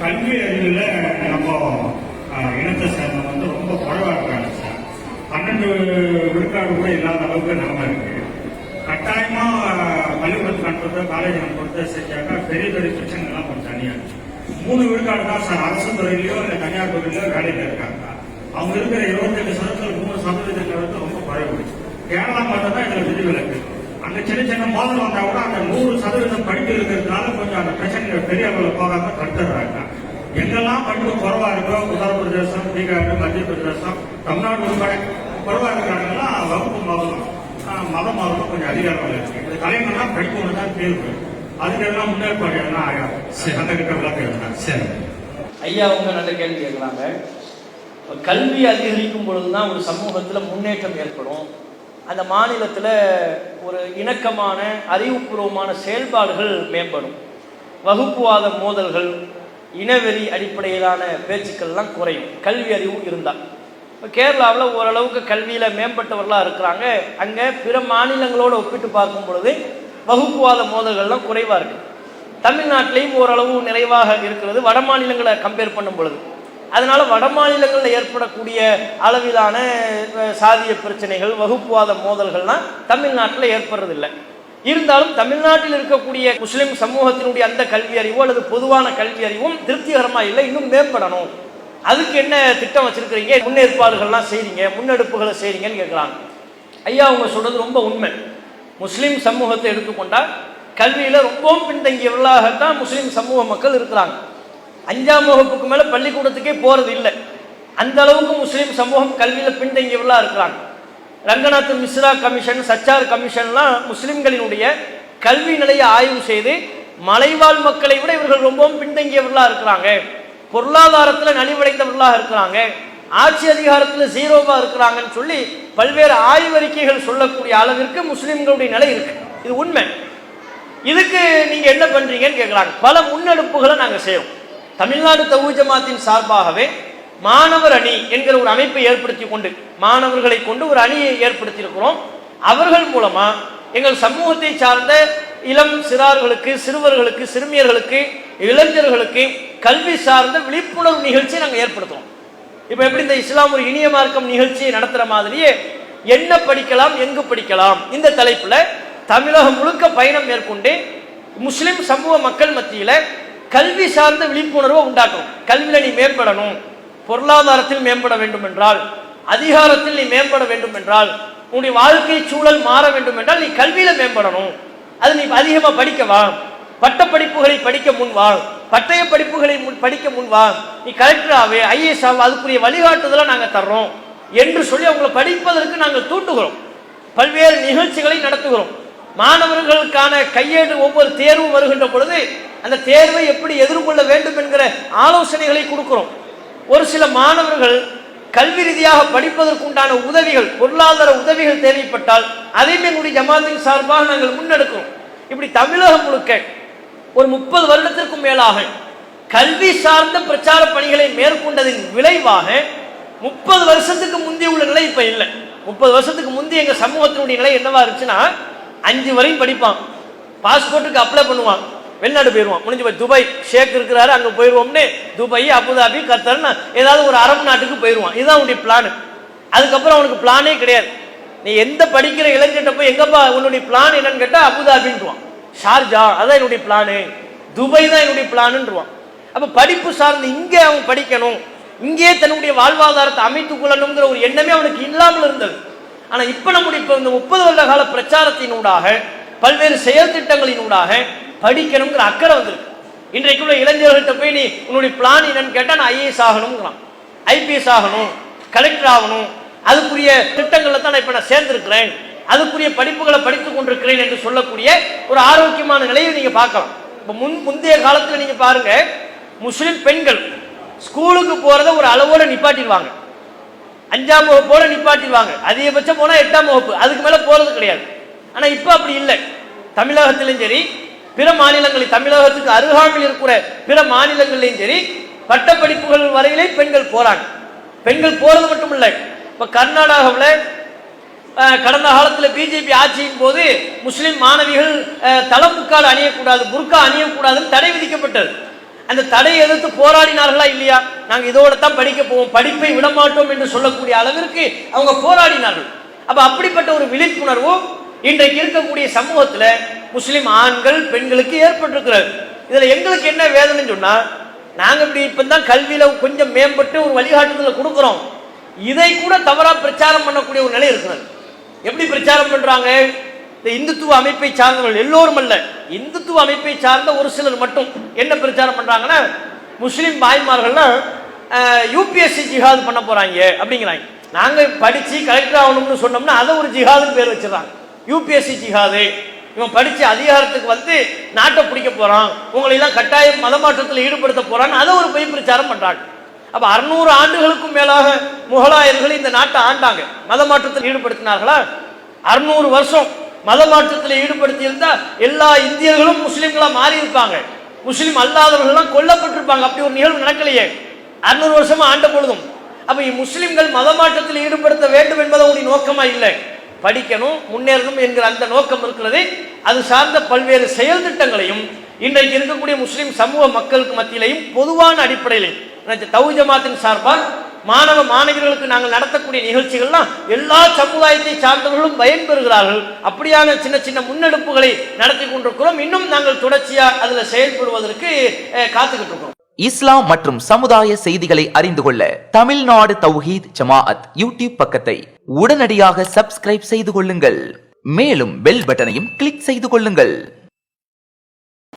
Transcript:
கல்வி அறிவில் நம்ம இனத்தை சேர்ந்தவங்க வந்து ரொம்ப குறைவா இருக்காங்க சார். பன்னெண்டு விழுக்காடு கூட இல்லாத அளவுக்கு நிலைமை இருக்கு. கட்டாயமா அஹ், பள்ளிக்கூடத்துக்கு அனுப்புறதோ காலேஜ் அனுப்புறதோ செஞ்சாக்கா பெரிய பெரிய பிரச்சனைகள்லாம் கொஞ்சம் தனியாக இருக்கு. மூணு விழுக்காடு தான் சார் அரசு துறையிலையோ இல்லை தனியார் துறையிலையோ வேலையில் இருக்காங்க. அவங்க இருக்கிற இருபத்தெட்டு சதவீதத்தில் மூணு சதவீதத்தில் வந்து ரொம்ப குறைவு. கேரளா மட்டும் தான் எங்களுக்கு விதிவிலக்கு. அந்த சின்ன சின்ன மோதல் வந்தா கூட அந்த நூறு சதவீதம் படிப்பு இருக்கிறதுனால கொஞ்சம் அந்த பிரச்சனைகள் பெரிய அளவில் போகாம தடுத்துடுறாங்க. எங்கெல்லாம் படிப்பு குறைவா இருக்கோ உத்தரப்பிரதேசம் பீகார் மத்திய பிரதேசம் தமிழ்நாடு உட்பட குறைவா இருக்கிறாங்கன்னா வகுப்பு மதம் ஆஹ், மத மதம் கொஞ்சம் அதிக அளவில் இருக்கு. இந்த தலைமைனா படிப்பு ஒன்று தான் தீர்வு. அதுக்கெல்லாம் முன்னேற்பாடு என்ன ஆகும் சரி. அந்த கிட்ட விளக்கம் சரி. ஐயா அவங்க நல்ல கேள்வி கேட்குறாங்க கல்வி அதிகரிக்கும் பொழுது தான் ஒரு சமூகத்தில் முன்னேற்றம் ஏற்படும். அந்த மாநிலத்தில் ஒரு இணக்கமான அறிவுபூர்வமான செயல்பாடுகள் மேம்படும். வகுப்புவாத மோதல்கள் இனவெறி அடிப்படையிலான பேச்சுக்கள்லாம் குறையும். கல்வி அறிவு இருந்தால். இப்போ கேரளாவில் ஓரளவுக்கு கல்வியில் மேம்பட்டவர்களாக இருக்கிறாங்க. அங்கே பிற மாநிலங்களோடு ஒப்பிட்டு பார்க்கும் பொழுது வகுப்புவாத மோதல்கள்லாம் குறைவாக இருக்குது தமிழ்நாட்டிலையும் ஓரளவு நிறைவாக இருக்கிறது. வட மாநிலங்களை கம்பேர் பண்ணும் பொழுது. அதனால வட மாநிலங்களில் ஏற்படக்கூடிய அளவிலான சாதிய பிரச்சனைகள் வகுப்புவாத மோதல்கள்லாம் தமிழ்நாட்டில் ஏற்படுறதில்லை. இருந்தாலும் தமிழ்நாட்டில் இருக்கக்கூடிய முஸ்லிம் சமூகத்தினுடைய அந்த கல்வி அறிவோ அல்லது பொதுவான கல்வி அறிவும் திருப்திகரமாக இல்லை இன்னும் மேம்படணும். அதுக்கு என்ன திட்டம் வச்சிருக்கிறீங்க? முன்னேற்பாடுகள்லாம் செய்றீங்க முன்னெடுப்புகளை செய்றீங்கன்னு கேட்குறாங்க ஐயா அவங்க சொல்றது ரொம்ப உண்மை. முஸ்லிம் சமூகத்தை எடுத்துக்கொண்டால் கல்வியில் ரொம்பவும் பின்தங்கியவர்களாகத்தான் முஸ்லீம் சமூக மக்கள் இருக்கிறாங்க. அஞ்சாம் வகுப்புக்கு மேல பள்ளிக்கூடத்துக்கே போறது இல்லை. அந்த அளவுக்கு முஸ்லீம் சமூகம் கல்வியில பின்தங்கியவர்களா இருக்கிறாங்க. ரங்கநாத் மிஸ்ரா கமிஷன் சச்சார் கமிஷன்லாம் முஸ்லிம்களினுடைய கல்வி நிலையை ஆய்வு செய்து மலைவாழ் மக்களை விட இவர்கள் ரொம்பவும் பின்தங்கியவர்களா இருக்கிறாங்க. பொருளாதாரத்துல நலிவடைந்தவர்களாக இருக்கிறாங்க. ஆட்சி அதிகாரத்துல ஜீரோவா இருக்கிறாங்கன்னு சொல்லி பல்வேறு ஆய்வறிக்கைகள் சொல்லக்கூடிய அளவிற்கு முஸ்லிம்களுடைய நிலை இருக்கு. இது உண்மை. இதுக்கு நீங்க என்ன பண்றீங்கன்னு கேட்குறாங்க பல முன்னெடுப்புகளை நாங்க செய்வோம் தமிழ்நாடு தவு ஜமாத்தின் சார்பாகவே மாணவர் அணி என்கிற ஒரு அமைப்பை ஏற்படுத்தி கொண்டு மாணவர்களை கொண்டு ஒரு அணியை ஏற்படுத்தியிருக்கிறோம். அவர்கள் மூலமா எங்கள் சமூகத்தை சார்ந்த இளம் சிறார்களுக்கு சிறுவர்களுக்கு சிறுமியர்களுக்கு இளைஞர்களுக்கு கல்வி சார்ந்த விழிப்புணர்வு நிகழ்ச்சியை நாங்கள் ஏற்படுத்துவோம் இப்போ எப்படி இந்த இஸ்லாம் ஒரு இனிய மார்க்கம் நிகழ்ச்சியை நடத்துகிற மாதிரியே என்ன படிக்கலாம் எங்கு படிக்கலாம் இந்த தலைப்பில் தமிழகம் முழுக்க பயணம் மேற்கொண்டு முஸ்லிம் சமூக மக்கள் மத்தியில் கல்வி சார்ந்த விழிப்புணர்வை உண்டாக்கணும். கல்வியில் நீ மேம்படணும். பொருளாதாரத்தில் மேம்பட வேண்டும் என்றால் அதிகாரத்தில் நீ மேம்பட வேண்டும் என்றால் உன்னுடைய வாழ்க்கை சூழல் மாற வேண்டும் என்றால் நீ கல்வியில் மேம்படணும். அது நீ அதிகமாக படிக்க வா. பட்ட படிப்புகளை படிக்க முன் வா. பட்டய படிப்புகளை முன் படிக்க முன் வா. நீ கலெக்டர் ஆவே ஐஏஎஸ் ஆகு அதுக்குரிய வழிகாட்டுதலை நாங்கள் தர்றோம். என்று சொல்லி அவங்களை படிப்பதற்கு நாங்கள் தூண்டுகிறோம். பல்வேறு நிகழ்ச்சிகளை நடத்துகிறோம். மாணவர்களுக்கான கையேடு ஒவ்வொரு தேர்வும் வருகின்ற பொழுது அந்த தேர்வை எப்படி எதிர்கொள்ள வேண்டும் என்கிற ஆலோசனைகளை கொடுக்கிறோம். ஒரு சில மாணவர்கள் கல்வி ரீதியாக படிப்பதற்குண்டான உதவிகள் பொருளாதார உதவிகள் தேவைப்பட்டால் அதையும் எங்களுடைய ஜமாத்தின் சார்பாக நாங்கள் முன்னெடுக்கிறோம். இப்படி தமிழகம் முழுக்க ஒரு முப்பது வருடத்திற்கும் மேலாக கல்வி சார்ந்த பிரச்சார பணிகளை மேற்கொண்டதின் விளைவாக முப்பது வருஷத்துக்கு முந்தைய உள்ள நிலை இப்ப இல்லை. முப்பது வருஷத்துக்கு முந்தைய எங்க சமூகத்தினுடைய நிலை என்னவா இருந்துச்சுன்னா அஞ்சு வரையும் படிப்பான். பாஸ்போர்ட்டுக்கு அப்ளை பண்ணுவான். வெளிநாடு போயிடுவான். முடிஞ்சு போய் துபாய் ஷேக் இருக்கிறாரு அங்க போயிடுவோம்னு துபாய் அபுதாபி கத்தர்னு ஏதாவது ஒரு அரபு நாட்டுக்கு போயிடுவான். இதுதான் அவனுடைய பிளான் அதுக்கப்புறம் அவனுக்கு பிளானே கிடையாது. நீ எந்த படிக்கிற இளைஞர்கிட்ட போய் எங்கப்பா உன்னுடைய பிளான் என்னன்னு கேட்டா அபுதாபின்றான் ஷார்ஜா அதான் என்னுடைய பிளானு துபாய் தான் என்னுடைய பிளானுன்றான் அப்ப படிப்பு சார்ந்து இங்கே அவன் படிக்கணும். இங்கே தன்னுடைய வாழ்வாதாரத்தை அமைத்துக் கொள்ளணுங்கிற ஒரு எண்ணமே அவனுக்கு இல்லாமல் இருந்தது. ஆனால் இப்போ நம்முடைய இப்போ இந்த முப்பது வருட கால பிரச்சாரத்தினூடாக பல்வேறு செயல் திட்டங்களினூடாக படிக்கணுங்கிற அக்கறை வந்திருக்கு. இன்றைக்கு உள்ள இளைஞர்கள்ட்ட போய் நீ உன்னுடைய பிளான் என்னன்னு கேட்டால் நான் ஐஏஎஸ் ஆகணுங்கிறான் ஐபிஎஸ் ஆகணும் கலெக்டர் ஆகணும். அதுக்குரிய திட்டங்களில் தான் நான் இப்போ நான் சேர்ந்திருக்கிறேன். அதுக்குரிய படிப்புகளை படித்துக் கொண்டிருக்கிறேன் என்று சொல்லக்கூடிய ஒரு ஆரோக்கியமான நிலையை நீங்கள் பார்க்கலாம். இப்போ முன் முந்தைய காலத்தில் நீங்கள் பாருங்கள் முஸ்லீம் பெண்கள் ஸ்கூலுக்கு போகிறத ஒரு அளவோடு நிப்பாட்டிடுவாங்க. அஞ்சாம் வகுப்போட நிப்பாட்டிடுவாங்க. அதிகபட்சம் போனா எட்டாம் வகுப்பு. அதுக்கு மேல போறது கிடையாது. ஆனா இப்ப அப்படி இல்லை. தமிழகத்திலும் சரி பிற மாநிலங்களில் தமிழகத்துக்கு அருகாமையில் இருக்கிற பிற மாநிலங்களிலும் சரி பட்டப்படிப்புகள் வரையிலே பெண்கள் போறாங்க. பெண்கள் போறது மட்டும் இல்லை இப்ப கர்நாடகாவில் கடந்த காலத்தில் பிஜேபி ஆட்சியின் போது முஸ்லிம் மாணவிகள் அஹ், அணியக்கூடாது புர்கா அணியக்கூடாதுன்னு தடை விதிக்கப்பட்டது. அந்த தடையை எதிர்த்து போராடினார்களா இல்லையா? நாங்கள் இதோட தான் படிக்க போவோம். படிப்பை விடமாட்டோம் என்று சொல்லக்கூடிய அளவிற்கு அவங்க போராடினார்கள். அப்போ அப்படிப்பட்ட ஒரு விழிப்புணர்வு இன்றைக்கு இருக்கக்கூடிய சமூகத்தில் முஸ்லீம் ஆண்கள் பெண்களுக்கு ஏற்பட்டிருக்கிறது. இதில் எங்களுக்கு என்ன வேதனைன்னு சொன்னால் நாங்கள் இப்படி இப்போ தான் கல்வியில் கொஞ்சம் மேம்பட்டு ஒரு வழிகாட்டுதலை கொடுக்குறோம். இதை கூட தவறாக பிரச்சாரம் பண்ணக்கூடிய ஒரு நிலை இருக்கிறது. எப்படி பிரச்சாரம் பண்ணுறாங்க இந்த இந்துத்துவ அமைப்பை சார்ந்தவர்கள் எல்லோரும் அல்ல. இந்துத்துவ அமைப்பை சார்ந்த ஒரு சிலர் மட்டும் என்ன பிரச்சாரம் பண்றாங்கன்னா முஸ்லீம் பாய்மார்கள்லாம் யூபிஎஸ்சி ஜிஹாது பண்ண போறாங்க அப்படிங்கிறாங்க. நாங்கள் படித்து கலெக்டர் ஆகணும்னு சொன்னோம்னா அதை ஒரு ஜிஹாதுன்னு பேர் வச்சிடறாங்க. யூபிஎஸ்சி ஜிஹாது. இவன் படித்து அதிகாரத்துக்கு வந்து நாட்டை பிடிக்க போகிறான் உங்களை எல்லாம் கட்டாயம் மதமாற்றத்தில் ஈடுபடுத்த போகிறான்னு அதை ஒரு பொய் பிரச்சாரம் பண்ணுறாங்க அப்போ அறுநூறு ஆண்டுகளுக்கும் மேலாக முகலாயர்கள் இந்த நாட்டை ஆண்டாங்க. மதமாற்றத்தில் ஈடுபடுத்தினார்களா? அறுநூறு வருஷம் மதமாற்றத்தில் ஈடுபடுத்தி இருந்தா எல்லா இந்தியர்களும் முஸ்லீம்களாக மாறி இருப்பாங்க முஸ்லீம் அல்லாதவர்கள்லாம் கொல்லப்பட்டிருப்பாங்க. அப்படி ஒரு நிகழ்வு நடக்கலையே. அறுநூறு வருஷமா ஆண்ட பொழுதும். அப்ப மத மதமாற்றத்தில் ஈடுபடுத்த வேண்டும் என்பது அவங்களுடைய நோக்கமா இல்லை. படிக்கணும் முன்னேறணும் என்கிற அந்த நோக்கம் இருக்கிறது. அது சார்ந்த பல்வேறு செயல் திட்டங்களையும் இன்றைக்கு இருக்கக்கூடிய முஸ்லீம் சமூக மக்களுக்கு மத்தியிலையும் பொதுவான அடிப்படையிலையும் தௌஜமாத்தின் சார்பாக மாணவ மாணவிகளுக்கு நாங்கள் நடத்தக்கூடிய நிகழ்ச்சிகள்லாம் எல்லா சமுதாயத்தை சார்ந்தவர்களும் பயன்பெறுகிறார்கள். அப்படியான சின்ன சின்ன முன்னெடுப்புகளை நடத்தி கொண்டிருக்கிறோம். இன்னும் நாங்கள் தொடர்ச்சியா அதுல செயல்படுவதற்கு அஹ், காத்துக்கிட்டு இருக்கோம் இஸ்லாம் மற்றும் சமுதாய செய்திகளை அறிந்து கொள்ள தமிழ்நாடு தௌஹீத் ஜமாஅத் யூடியூப் பக்கத்தை உடனடியாக சப்ஸ்கிரைப் செய்து கொள்ளுங்கள். மேலும் பெல் பட்டனையும் கிளிக் செய்து கொள்ளுங்கள்.